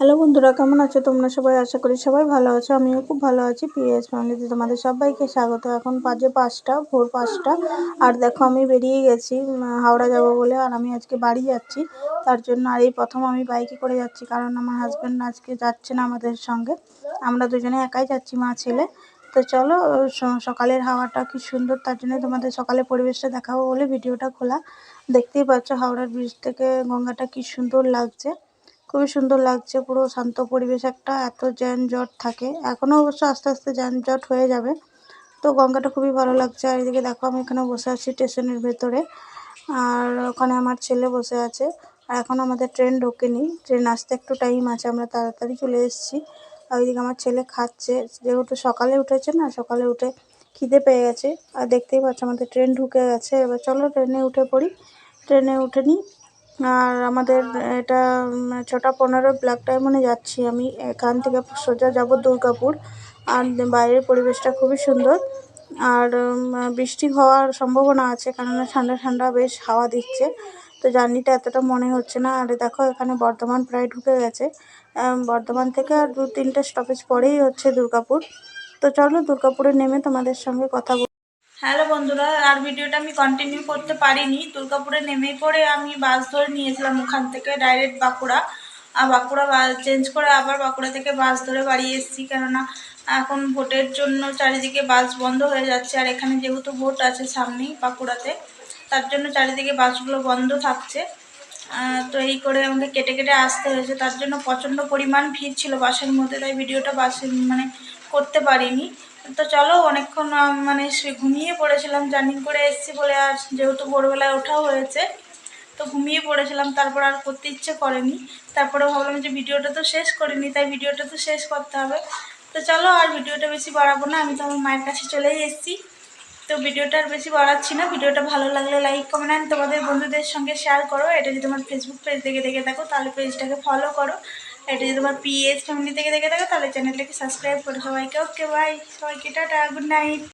Hello বন্ধুরা, কেমন আছো তোমরা সবাই? আশা করি সবাই ভালো আছো। আমিও খুব ভালো আছি। পিএস ফ্যামিলিতে তোমাদের সবাইকে স্বাগত। এখন বাজে পাঁচটা, ভোর পাঁচটা। আর দেখো, আমি বেরিয়ে গেছি হাওড়া যাব বলে, আর আমি আজকে বাড়ি যাচ্ছি। তার জন্য আর এই প্রথম আমি বাইকে করে যাচ্ছি, কারণ আমার হাজব্যান্ড আজকে যাচ্ছে না আমাদের সঙ্গে। আমরা দুজনে একাই যাচ্ছি, মা, ছেলে। তো চলো সকালের হাওয়াটা কি সুন্দর, তার জন্য তোমাদের সকালের পরিবেশটা দেখাবো বলে ভিডিওটা খোলা। দেখতেই পাচ্ছ হাওড়ার ব্রিজ থেকে গঙ্গাটা কি সুন্দর লাগছে। খুবই সুন্দর লাগছে, পুরো শান্ত পরিবেশ একটা, এত যানজট থাকে। এখনও অবশ্য আস্তে আস্তে যানজট হয়ে যাবে। তো গঙ্গাটা খুবই ভালো লাগছে। আর এদিকে দেখো, আমি এখানে বসে আছি স্টেশনের ভেতরে। আর ওখানে আমার ছেলে বসে আছে। আর এখন আমাদের ট্রেন ঢোকেনি। ট্রেন আসতে একটু টাইম আছে, আমরা তাড়াতাড়ি চলে এসেছি। আর ওইদিকে আমার ছেলে খাচ্ছে। যেহেতু সকালে উঠেছে না, সকালে উঠে খিদে পেয়ে গেছে। আর দেখতেই পাচ্ছ আমাদের ট্রেন ঢুকে গেছে। এবার চলো ট্রেনে উঠে পড়ি। ট্রেনে উঠে নিই আর আমাদের এটা ছটা পনেরো ব্ল্যাক ডায়মন্ডে যাচ্ছি আমি। এখান থেকে সোজা যাব দুর্গাপুর। আর বাইরের পরিবেশটা খুবই সুন্দর। আর বৃষ্টি হওয়ার সম্ভাবনা আছে, কেননা ঠান্ডা ঠান্ডা বেশ হাওয়া দিচ্ছে। তো জার্নিটা এতটা মনে হচ্ছে না। আর দেখো, এখানে বর্ধমান প্রায় ঢুকে গেছে। বর্ধমান থেকে আর দু তিনটে স্টপেজ পরেই হচ্ছে দুর্গাপুর। তো চলো দুর্গাপুরে নেমে তোমাদের সঙ্গে কথা হ্যালো বন্ধুরা, আর ভিডিওটা আমি কন্টিনিউ করতে পারিনি। দুর্গাপুরে নেমে পড়ে আমি বাস ধরে নিয়েছিলাম ওখান থেকে ডাইরেক্ট বাঁকুড়া। আর বাঁকুড়া বাস চেঞ্জ করে আবার বাঁকুড়া থেকে বাস ধরে বাড়ি এসেছি। কেননা এখন ভোটের জন্য চারিদিকে বাস বন্ধ হয়ে যাচ্ছে। আর এখানে যেহেতু ভোট আছে সামনেই বাঁকুড়াতে, তার জন্য চারিদিকে বাসগুলো বন্ধ থাকছে। তো এই করে আমাকে কেটে কেটে আসতে হয়েছে। তার জন্য প্রচণ্ড পরিমাণ ভিড় ছিল বাসের মধ্যে, তাই ভিডিওটা বাসে মানে করতে পারিনি। তো চলো, অনেকক্ষণ মানে সে ঘুমিয়ে পড়েছিলাম, জার্নি করে এসেছি বলে আর যেহেতু ভোরবেলায় ওঠাও হয়েছে, তো ঘুমিয়ে পড়েছিলাম, তারপর আর করতে ইচ্ছে করেনি। তারপরে ভাবলাম যে ভিডিওটা তো শেষ করিনি, তাই ভিডিওটা তো শেষ করতে হবে। তো চলো, আর ভিডিওটা বেশি বাড়াবো না, আমি তো আমার মায়ের কাছে চলেই এসেছি। তো ভিডিওটা আর বেশি বাড়াচ্ছি না, ভিডিওটা ভালো লাগলে লাইক কমেন্ট অ্যান্ড তোমাদের বন্ধুদের সঙ্গে শেয়ার করো। এটা যদি তোমার ফেসবুক পেজ দেখে দেখে থাকো, তাহলে পেজটাকে ফলো করো। এটা যদি তোমার পিএস ফ্যামিলি থেকে দেখে থাকো, তাহলে চ্যানেলটাকে সাবস্ক্রাইব করো সবাইকে। ওকে বাই সবাইকে টাটা গুড নাইট